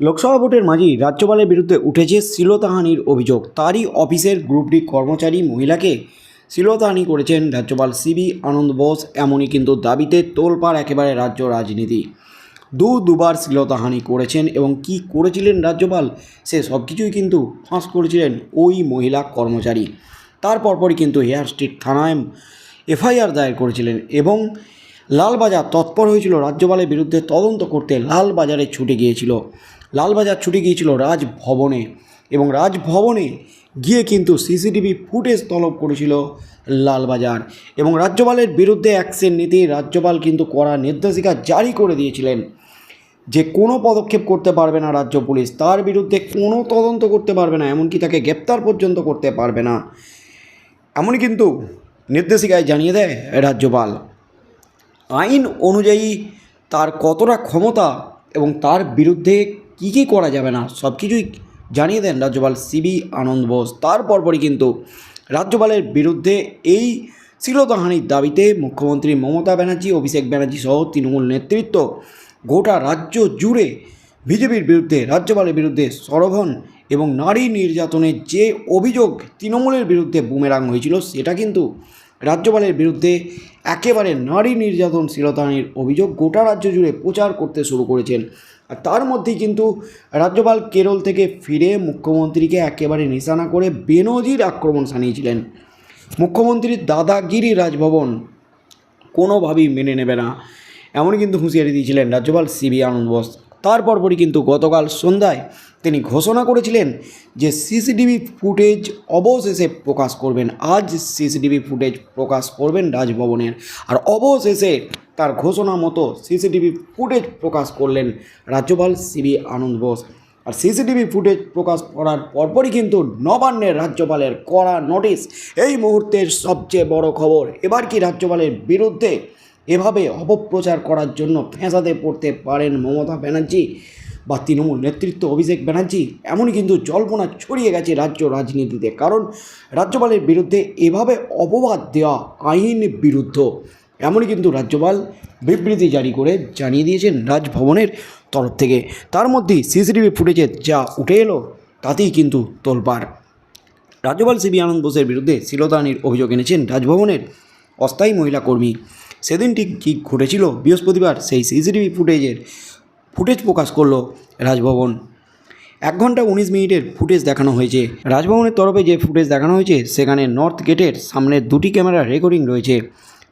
লোকসভা ভোটের মাঝেই রাজ্যপালের বিরুদ্ধে উঠেছে শ্লীলতাহানির অভিযোগ। তারই অফিসের গ্রুপ ডি কর্মচারী মহিলাকে শ্লীলতাহানি করেছেন রাজ্যপাল সিবি আনন্দ বোস। এমনই কিন্তু দাবিতে তোলপাড় একেবারে রাজ্য রাজনীতি। দু দুবার শ্লীলতাহানি করেছেন এবং কি করেছিলেন রাজ্যপাল, সে সব কিছুই কিন্তু ফাঁস করেছিলেন ওই মহিলা কর্মচারী। তার পরপরই কিন্তু হেয়ার স্ট্রিট থানায় এফআইআর দায়ের করেছিলেন এবং লালবাজার তৎপর হয়েছিল রাজ্যপালের বিরুদ্ধে তদন্ত করতে লালবাজারে ছুটে গিয়েছিল। লালবাজার ছুটে গিয়েছিল রাজভবনে এবং রাজভবনে গিয়ে কিন্তু সিসিটিভি ফুটেজ তলব করেছিল লালবাজার এবং রাজ্যপালের বিরুদ্ধে অ্যাকশন নিতে রাজ্যপাল কিন্তু কড়া নির্দেশিকা জারি করে দিয়েছিলেন যে কোনো পদক্ষেপ করতে পারবে না রাজ্য পুলিশ। তার বিরুদ্ধে কোনো তদন্ত করতে পারবে না, এমনকি তাকে গ্রেপ্তার পর্যন্ত করতে পারবে না। এমনই কিন্তু নির্দেশিকায় জানিয়ে দেয় রাজ্যপাল। আইন অনুযায়ী তার কতটা ক্ষমতা এবং তার বিরুদ্ধে কী কী করা যাবে না, সব কিছুই জানিয়ে দেন রাজ্যপাল সিবি আনন্দ বোস। তার পরপরই কিন্তু রাজ্যপালের বিরুদ্ধে এই শ্লীলতাহানির দাবিতে মুখ্যমন্ত্রী মমতা ব্যানার্জি, অভিষেক ব্যানার্জি সহ তৃণমূল নেতৃত্ব গোটা রাজ্য জুড়ে বিজেপির বিরুদ্ধে, রাজ্যপালের বিরুদ্ধে সরভন এবং নারী নির্যাতনের যে অভিযোগ তৃণমূলের বিরুদ্ধে বুমেরাং হয়েছিল, সেটা কিন্তু রাজ্যপালের বিরুদ্ধে একেবারে নারী নির্যাতন শ্লীলতাহানির অভিযোগ গোটা রাজ্য জুড়ে প্রচার করতে শুরু করেছেন। আর তার মধ্যেই কিন্তু রাজ্যপাল কেরল থেকে ফিরে মুখ্যমন্ত্রীকে একেবারে নিশানা করে বেনজির আক্রমণ সানিয়েছিলেন মুখ্যমন্ত্রীর দাদাগিরি রাজভবন কোনোভাবেই মেনে নেবে না, এমনই কিন্তু হুঁশিয়ারি দিয়েছিলেন রাজ্যপাল সিবি আনন্দ বোস। তার পরপরই কিন্তু গতকাল সন্ধ্যায় তিনি ঘোষণা করেছিলেন যে সিসিটিভি ফুটেজ অবশেষে প্রকাশ করবেন। আজ সিসিটিভি ফুটেজ প্রকাশ করবেন রাজভবনের। আর অবশেষে তার ঘোষণা মতো সিসিটিভি ফুটেজ প্রকাশ করলেন রাজ্যপাল সিবি আনন্দ বোস। আর সিসিটিভি ফুটেজ প্রকাশ করার পরপরই কিন্তু নবান্নের রাজ্যপালের কড়া নোটিশ। এই মুহূর্তের সবচেয়ে বড় খবর, এবার কি রাজ্যপালের বিরুদ্ধে এভাবে অপপ্রচার করার জন্য ফেঁসাতে পড়তে পারেন মমতা ব্যানার্জি? বা তৃণমূল নেতৃত্ব অভিষেক ব্যানার্জি এমনই কিন্তু জল্পনা ছড়িয়ে গেছে রাজ্য রাজনীতিতে। কারণ রাজ্যপালের বিরুদ্ধে এভাবে অপবাদ দেওয়া আইন বিরুদ্ধ, এমনই কিন্তু রাজ্যপাল বিবৃতি জারি করে জানিয়ে দিয়েছেন রাজভবনের তরফ থেকে। তার মধ্যেই সিসিটিভি ফুটেজে যা উঠে এলো, তাতেই কিন্তু তোলপাড়। রাজ্যপাল সিবি আনন্দ বোসের বিরুদ্ধে শ্লীলতাহানির অভিযোগ এনেছেন রাজভবনের অস্থায়ী মহিলা কর্মী। সেদিন ঠিক কী ঘটেছিল বৃহস্পতিবার সেই সিসিটিভি ফুটেজের ফুটেজ প্রকাশ করল রাজভবন। এক ঘণ্টা উনিশ মিনিটের ফুটেজ দেখানো হয়েছে। রাজভবনের তরফে যে ফুটেজ দেখানো হয়েছে, সেখানে নর্থ গেটের সামনে দুটি ক্যামেরা রেকর্ডিং রয়েছে।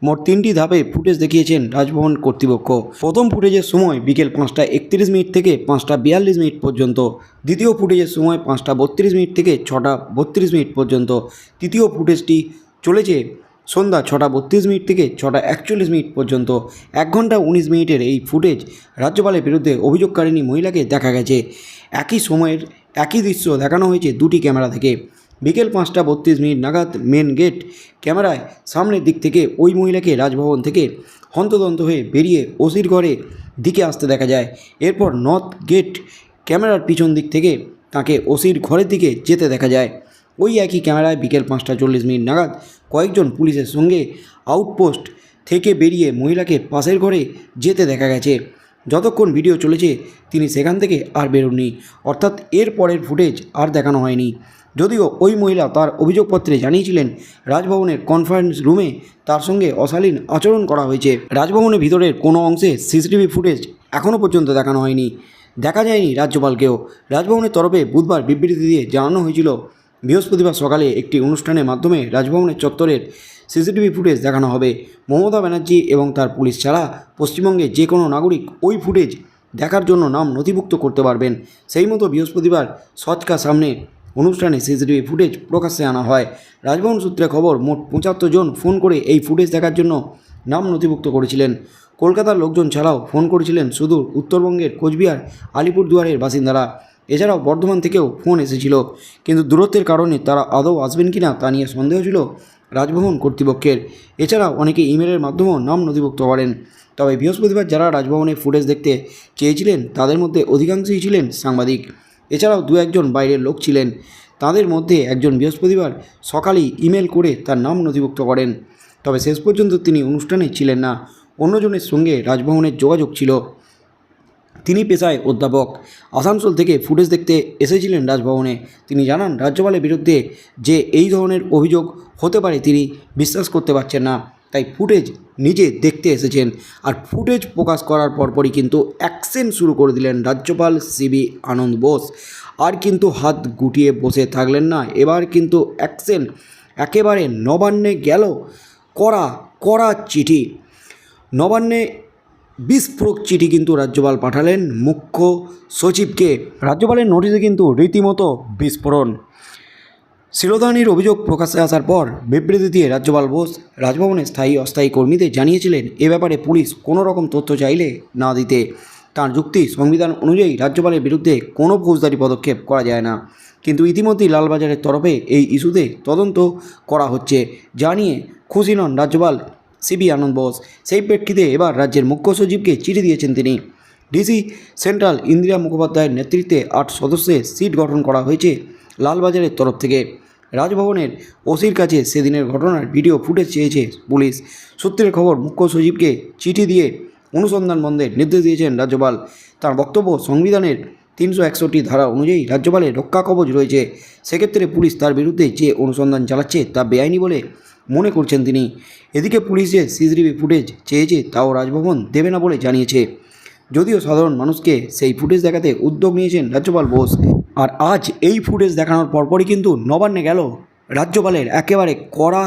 মোট তিনটি ধাপে ফুটেজ দেখিয়েছেন রাজভবন কর্তৃপক্ষ। প্রথম ফুটেজের সময় বিকেল পাঁচটা একত্রিশ মিনিট থেকে পাঁচটা বিয়াল্লিশ মিনিট পর্যন্ত, দ্বিতীয় ফুটেজের সময় পাঁচটা বত্রিশ মিনিট থেকে ছটা বত্রিশ মিনিট পর্যন্ত। তৃতীয় ফুটেজটি চলেছে সন্ধ্যা ছটা বত্রিশ মিনিট থেকে ছটা একচল্লিশ মিনিট পর্যন্ত এক ঘণ্টা উনিশ মিনিটের এই ফুটেজ রাজ্যপালের বিরুদ্ধে অভিযোগকারিণী মহিলাকে দেখা গেছে। একই সময়ের একই দৃশ্য দেখানো হয়েছে দুটি ক্যামেরা থেকে। বিকেল পাঁচটা বত্রিশ মিনিট নাগাদ মেন গেট ক্যামেরায় সামনের দিক থেকে ওই মহিলাকে রাজভবন থেকে হন্তদন্ত হয়ে বেরিয়ে ওসির ঘরে দিকে আসতে দেখা যায়। এরপর নর্থ গেট ক্যামেরার পিছন দিক থেকে তাকে ওসির ঘরের দিকে যেতে দেখা যায়। ওই একই ক্যামেরায় বিকেল পাঁচটা চল্লিশ মিনিট নাগাদ কয়েকজন পুলিশের সঙ্গে আউটপোস্ট থেকে বেরিয়ে মহিলাকে পাশের ঘরে যেতে দেখা গেছে। যতক্ষণ ভিডিও চলেছে, তিনি সেখান থেকে আর বেরোননি। অর্থাৎ এর পরের ফুটেজ আর দেখানো হয়নি। যদিও ওই মহিলা তার অভিযোগপত্রে জানিয়েছিলেন, রাজভবনের কনফারেন্স রুমে তার সঙ্গে অশালীন আচরণ করা হয়েছে। রাজভবনের ভিতরের কোনো অংশে সিসিটিভি ফুটেজ এখনও পর্যন্ত দেখানো হয়নি। দেখা যায়নি রাজ্যপালকেও। রাজভবনের তরফে বুধবার বিবৃতি দিয়ে জানানো হয়েছিল বৃহস্পতিবার সকালে একটি অনুষ্ঠানের মাধ্যমে রাজভবনের চত্বরের সিসিটিভি ফুটেজ দেখানো হবে। মমতা ব্যানার্জি এবং তার পুলিশ ছাড়া পশ্চিমবঙ্গে যে কোনো নাগরিক ওই ফুটেজ দেখার জন্য নাম নথিভুক্ত করতে পারবেন। সেই মতো বৃহস্পতিবার সচকা সামনে অনুষ্ঠানে সিসিটিভি ফুটেজ প্রকাশ্যে আনা হয়। রাজভবন সূত্রে খবর, মোট পঁচাত্তর জন ফোন করে এই ফুটেজ দেখার জন্য নাম নথিভুক্ত করেছিলেন। কলকাতার লোকজন ছাড়াও ফোন করেছিলেন সুদূর উত্তরবঙ্গের কোচবিহার, আলিপুরদুয়ারের বাসিন্দারা। এছাড়াও বর্ধমান থেকেও ফোন এসেছিল। কিন্তু দূরত্বের কারণে তারা আদৌ আসবেন কিনা তা নিয়ে সন্দেহ ছিল রাজভবন কর্তৃপক্ষের। এছাড়াও অনেকে ইমেলের মাধ্যমেও নাম নথিভুক্ত করেন। তবে বৃহস্পতিবার যারা রাজভবনে ফুটেজ দেখতে চেয়েছিলেন, তাদের মধ্যে অধিকাংশই ছিলেন সাংবাদিক। এছাড়াও দু একজন বাইরের লোক ছিলেন। তাদের মধ্যে একজন বৃহস্পতিবার সকালেই ইমেল করে তার নাম নথিভুক্ত করেন। তবে শেষ পর্যন্ত তিনি অনুষ্ঠানে ছিলেন না, অন্যজনের সঙ্গে রাজভবনের যোগাযোগ ছিল। তিনি পেশায় অধ্যাপক। আসানসোল থেকে ফুটেজ দেখতে এসেছিলেন রাজভবনে। তিনি জানান, রাজ্যপালের বিরুদ্ধে যে এই ধরনের অভিযোগ হতে পারে, তিনি বিশ্বাস করতে পারছেন না। তাই ফুটেজ নিজে দেখতে এসেছেন। আর ফুটেজ প্রকাশ করার পরপরই কিন্তু অ্যাকশন শুরু করে দিলেন রাজ্যপাল সিবি আনন্দ বোস। আর কিন্তু হাত গুটিয়ে বসে থাকলেন না। এবার কিন্তু অ্যাকশন একেবারে নবান্নে গেল কড়া কড়া চিঠি। নবান্নে বিস্ফোরক চিঠি কিন্তু রাজ্যপাল পাঠালেন। মুখ্য সচিবকে রাজ্যপালের নোটিশে কিন্তু রীতিমতো বিস্ফোরণ। শিলদানির অভিযোগ প্রকাশ্যে আসার পর বিবৃতি দিয়ে রাজ্যপাল বোস রাজভবনে স্থায়ী অস্থায়ী কর্মীদের জানিয়েছিলেন, এ ব্যাপারে পুলিশ কোনো রকম তথ্য চাইলে না দিতে। তার যুক্তি সংবিধান অনুযায়ী রাজ্যপালের বিরুদ্ধে কোনো ফৌজদারি পদক্ষেপ করা যায় না। কিন্তু ইতিমধ্যেই লালবাজারের তরফে এই ইস্যুতে তদন্ত করা হচ্ছে। জানিয়ে খুশি নন রাজ্যপাল সিবি আনন্দ বোস। সেই প্রেক্ষিতে এবার রাজ্যের মুখ্য সচিবকে চিঠি দিয়েছেন তিনি। ডিসি সেন্ট্রাল ইন্দিরা মুখোপাধ্যায়ের নেতৃত্বে আট সদস্যের সিট গঠন করা হয়েছে লালবাজারের তরফ থেকে। রাজভবনের ওসির কাছে সেদিনের ঘটনার ভিডিও ফুটেজ চেয়েছে পুলিশ। সূত্রের খবর, মুখ্য সচিবকে চিঠি দিয়ে অনুসন্ধান বন্ধের নির্দেশ দিয়েছেন রাজ্যপাল। তার বক্তব্য সংবিধানের তিনশো একষট্টি ধারা অনুযায়ী রাজ্যপালের রক্ষা কবচ রয়েছে। সেক্ষেত্রে পুলিশ তার বিরুদ্ধে যে অনুসন্ধান চালাচ্ছে তা বেআইনি বলে মনে করছেন তিনি। এদিকে পুলিশ যে সিসিটিভি ফুটেজ চেয়েছে তাও রাজভবন দেবে না বলে জানিয়েছে। যদিও সাধারণ মানুষকে সেই ফুটেজ দেখাতে উদ্যোগ নিয়েছেন রাজ্যপাল বোস। আর আজ এই ফুটেজ দেখানোর পরপরই কিন্তু নবান্নে গেল রাজ্যপালের একেবারে কড়া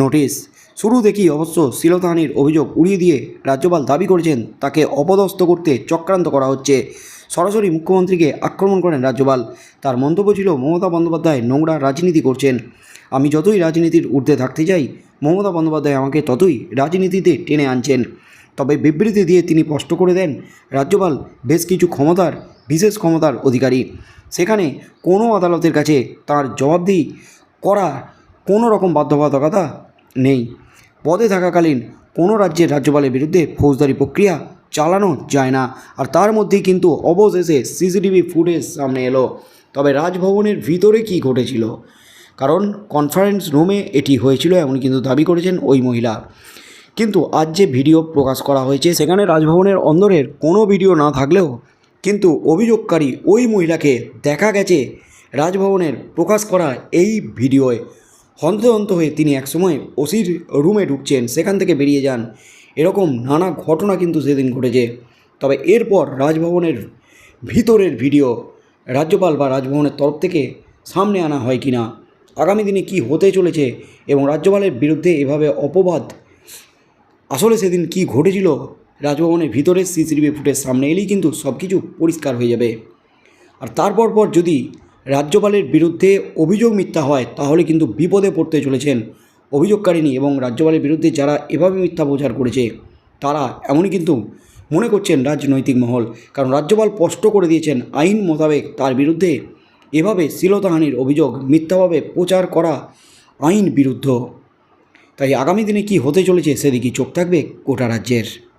নোটিশ। শুরু দেখি অবশ্য শিলতাহানির অভিযোগ উড়িয়ে দিয়ে রাজ্যপাল দাবি করেছেন, তাকে অপদস্থ করতে চক্রান্ত করা হচ্ছে। সরাসরি মুখ্যমন্ত্রীকে আক্রমণ করেন রাজ্যপাল। তার মন্তব্য ছিল মমতা বন্দ্যোপাধ্যায় নোংরা রাজনীতি করছেন। আমি যতই রাজনীতির ঊর্ধ্বে থাকতে চাই মমতা বন্দ্যোপাধ্যায় আমাকে ততই রাজনীতিতে টেনে আনছেন। তবে বিবৃতি দিয়ে তিনি স্পষ্ট করে দেন, রাজ্যপাল বেশ কিছু ক্ষমতার, বিশেষ ক্ষমতার অধিকারী। সেখানে কোনো আদালতের কাছে তার জবাবদিহি করা কোনো রকম বাধ্যবাধকতা নেই। পদে থাকাকালীন কোনো রাজ্যের রাজ্যপালের বিরুদ্ধে ফৌজদারি প্রক্রিয়া চালানো যায় না, আর তার মধ্যেই কিন্তু অবশেষে সিসিটিভি ফুটেজ সামনে এলো। তবে রাজভবনের ভিতরে কি ঘটেছিল? কারণ কনফারেন্স রুমে এটি হয়েছিল এমন কিন্তু দাবি করেছেন ওই মহিলা। কিন্তু আজ যে ভিডিও প্রকাশ করা হয়েছে, সেখানে রাজভবনের অন্দরের কোনো ভিডিও না থাকলেও কিন্তু অভিযোগকারী ওই মহিলাকে দেখা গেছে রাজভবনের প্রকাশ করা এই ভিডিওয়। হন্তদন্ত হয়ে তিনি একসময় ওসির রুমে ঢুকছেন, সেখান থেকে বেরিয়ে যান। এরকম নানা ঘটনা কিন্তু সেদিন ঘটেছে। তবে এরপর রাজভবনের ভিতরের ভিডিও রাজ্যপাল বা রাজভবনের তরফ থেকে সামনে আনা হয় কি না আগামী দিনে কি হতে চলেছে এবং রাজ্যপালের বিরুদ্ধে এভাবে অপবাদ? আসলে সেদিন কি ঘটেছিল? রাজভবনের ভিতরে সিসিটিভি ফুটেজ সামনে এলেই কিন্তু সব কিছু পরিষ্কার হয়ে যাবে। আর তারপর পর যদি রাজ্যপালের বিরুদ্ধে অভিযোগ মিথ্যা হয়, তাহলে কিন্তু বিপদে পড়তে চলেছেন অভিযোগকারিণী এবং রাজ্যপালের বিরুদ্ধে যারা এভাবে মিথ্যা প্রচার করেছে, তারা এমনই কিন্তু মনে করছেন রাজনৈতিক মহল। কারণ রাজ্যপাল স্পষ্ট করে দিয়েছেন, আইন মোতাবেক তার বিরুদ্ধে এভাবে শ্লীলতাহানির অভিযোগ মিথ্যাভাবে প্রচার করা আইন বিরুদ্ধ। তাই আগামী দিনে কি হতে চলেছে সেদিকে চোখ থাকবে গোটা রাজ্যের।